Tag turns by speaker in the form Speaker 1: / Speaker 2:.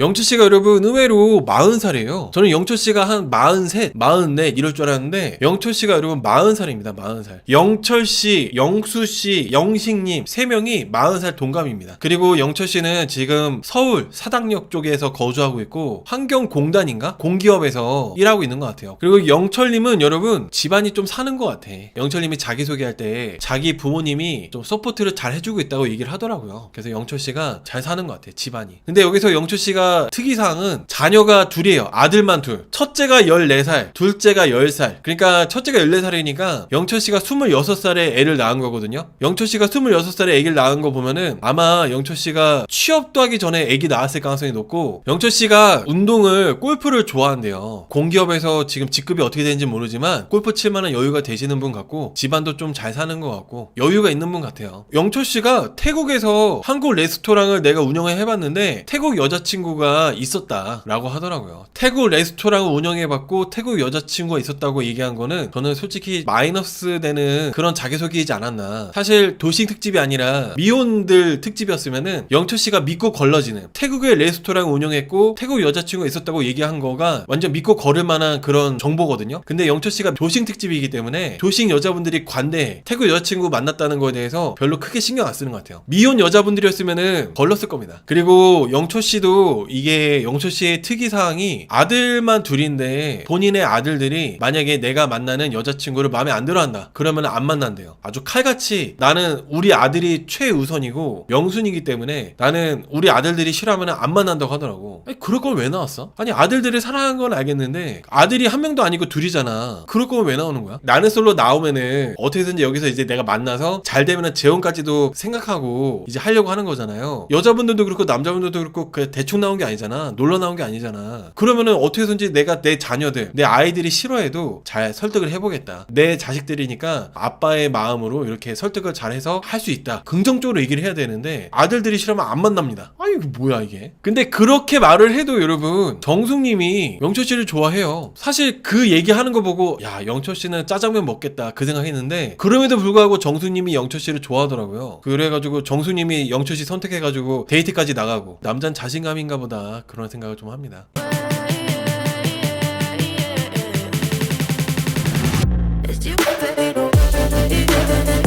Speaker 1: 영철 씨가 여러분 의외로 40살이에요. 저는 영철 씨가 한 43, 44 이럴 줄 알았는데 영철 씨가 여러분 40살입니다. 40살. 영철 씨, 영수 씨, 영식 님 세 명이 40살 동갑입니다. 그리고 영철 씨는 지금 서울 사당역 쪽에서 거주하고 있고 환경공단인가 공기업에서 일하고 있는 것 같아요. 그리고 영철 님은 여러분 집안이 좀 사는 것 같아. 영철 님이 자기 소개할 때 자기 부모님이 좀 서포트를 잘 해주고 있다고 얘기를 하더라고요. 그래서 영철 씨가 잘 사는 것 같아. 집안이. 근데 여기서 영철 씨가 특이사항은 자녀가 둘이에요. 아들만 둘. 첫째가 14살, 둘째가 10살. 그러니까 첫째가 14살이니까 영철 씨가 26살에 애를 낳은 거거든요. 영철 씨가 26살에 애기를 낳은 거 보면은 아마 영철 씨가 취업도 하기 전에 애기 낳았을 가능성이 높고 영철 씨가 운동을 골프를 좋아한대요. 공기업에서 지금 직급이 어떻게 되는지 모르지만 골프 칠 만한 여유가 되시는 분 같고 집안도 좀 잘 사는 것 같고 여유가 있는 분 같아요. 영철 씨가 태국에서 한국 레스토랑을 내가 운영을 해봤는데 태국 여자친구 가 있었다라고 하더라고요. 태국 레스토랑을 운영해봤고 태국 여자친구가 있었다고 얘기한 거는 저는 솔직히 마이너스 되는 그런 자기소개이지 않았나. 사실 도식 특집이 아니라 미혼들 특집이었으면은 영철 씨가 믿고 걸러지는 태국의 레스토랑 운영했고 태국 여자친구가 있었다고 얘기한 거가 완전 믿고 걸을 만한 그런 정보거든요. 근데 영철 씨가 도식 특집이기 때문에 도식 여자분들이 관대 태국 여자친구 만났다는 거에 대해서 별로 크게 신경 안 쓰는 것 같아요. 미혼 여자분들이었으면은 걸렀을 겁니다. 그리고 영철 씨도 이게 영철 씨의 특이 사항이 아들만 둘인데 본인의 아들들이 만약에 내가 만나는 여자친구를 마음에 안 들어한다. 그러면 안 만난대요. 아주 칼같이 나는 우리 아들이 최우선이고 명순이기 때문에 나는 우리 아들들이 싫어하면 안 만난다고 하더라고. 아니, 그럴 걸 왜 나왔어? 아니 아들들을 사랑하는 건 알겠는데 아들이 한 명도 아니고 둘이잖아. 그럴 거면 왜 나오는 거야? 나는 솔로 나오면은 어떻게든지 여기서 이제 내가 만나서 잘 되면은 재혼까지도 생각하고 이제 하려고 하는 거잖아요. 여자분들도 그렇고 남자분들도 그렇고 그 대충 나온 게 아니잖아. 놀러 나온 게 아니잖아. 그러면은 어떻게든지 내가 내 자녀들, 내 아이들이 싫어해도 잘 설득을 해보겠다. 내 자식들이니까 아빠의 마음으로 이렇게 설득을 잘해서 할 수 있다. 긍정적으로 얘기를 해야 되는데 아들들이 싫으면 안 만납니다. 아 니 이거 뭐야 이게? 근데 그렇게 말을 해도 여러분 정숙님이 영철 씨를 좋아해요. 사실 그 얘기하는 거 보고 야 영철 씨는 짜장면 먹겠다 그 생각했는데 그럼에도 불구하고 정숙님이 영철 씨를 좋아하더라고요. 그래가지고 정숙님이 영철 씨 선택해가지고 데이트까지 나가고 남잔 자신감인가 보다 그런 생각을 좀 합니다.
Speaker 2: It's you, baby.